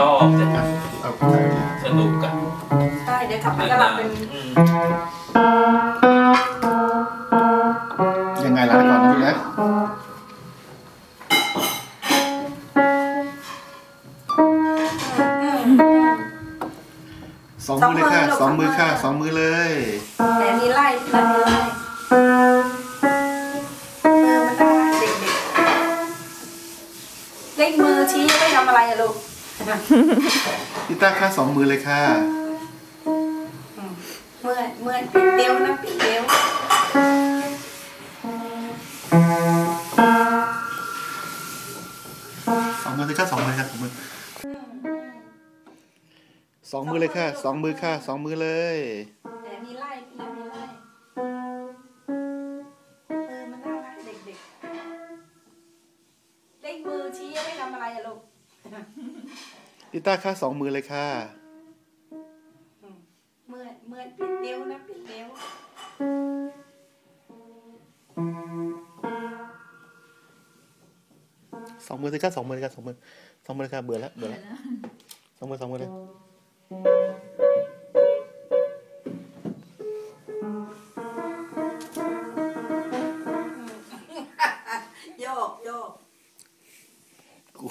ชอบจะเอาไปสนุกกันใช่เดี๋ยวกลับไปก็หลับเป็นอืมยังไงล่ะก่อนนะพี่นะสองมือเลยค่ะสองมือค่ะสองมือเลยแต่มีไล่แต่มีไล่เออมันน่ารักเด็กๆเล็กมือชี้ไม่ทำอะไรอะลูก พี่ต้าค่ะสองมือเลยค่ะ เมื่อยเมื่อยปิดเดียวนะปิดเดียวสองมือเลยค่ะสองมือค่ะสองมือสองมือเลยค่ะสองมือค่ะสองมือเลย อะลูกพี่ต้าค่ะสองมือเลยค่ะเมื่อยเมื่อยปิดเดียวนะปิดเดียวสองมือเลยค่ะสองมือเลยค่ะสองมือสองมือเลยค่ะเบื่อแล้วเบื่อแล้วสองมือสองมือเลยโยกโยกกู